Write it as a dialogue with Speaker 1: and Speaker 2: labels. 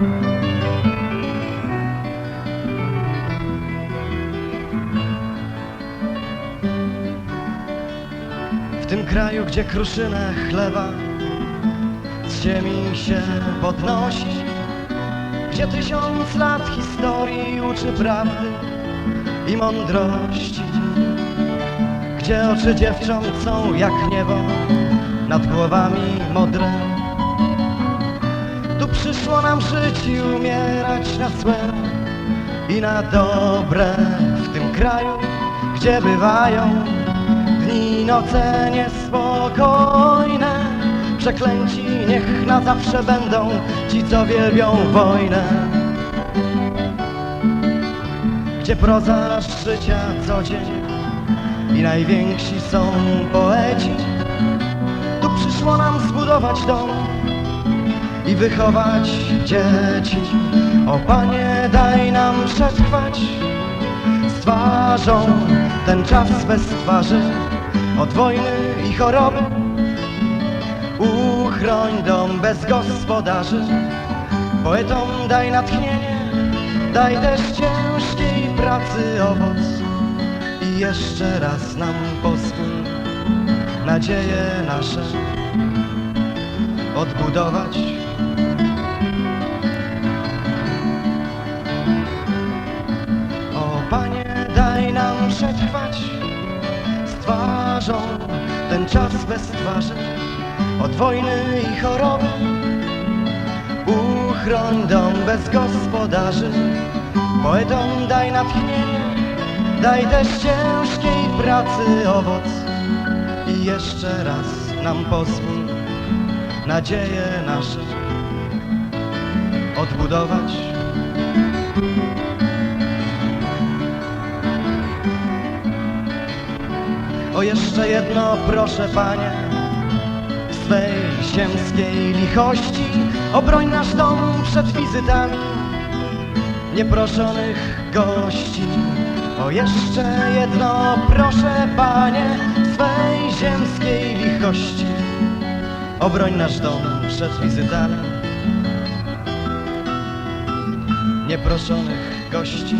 Speaker 1: W tym kraju, gdzie kruszynę chleba z ziemi się podnosi, gdzie tysiąc lat historii uczy prawdy i mądrości, gdzie oczy dziewcząt są jak niebo nad głowami modre tu przyszło nam żyć i umierać na złe i na dobre w tym kraju, gdzie bywają dni i noce niespokojne. Przeklęci niech na zawsze będą ci, co wielbią wojnę. Gdzie proza życia co dzień i najwięksi są poeci. Tu przyszło nam zbudować dom i wychować dzieci. O Panie, daj nam przetrwać z twarzą ten czas bez twarzy od wojny i choroby. Uchroń dom bez gospodarzy, poetom daj natchnienie, daj też ciężkiej pracy owoc i jeszcze raz nam pozwól nadzieje nasze odbudować. Ten czas bez twarzy od wojny i choroby. Uchroń dom bez gospodarzy, poetom daj natchnienie, daj też ciężkiej pracy owoc i jeszcze raz nam pozwól nadzieje nasze odbudować. O jeszcze jedno proszę Panie swej ziemskiej lichości obroń nasz dom przed wizytami nieproszonych gości. O jeszcze jedno proszę Panie swej ziemskiej lichości obroń nasz dom przed wizytami nieproszonych gości.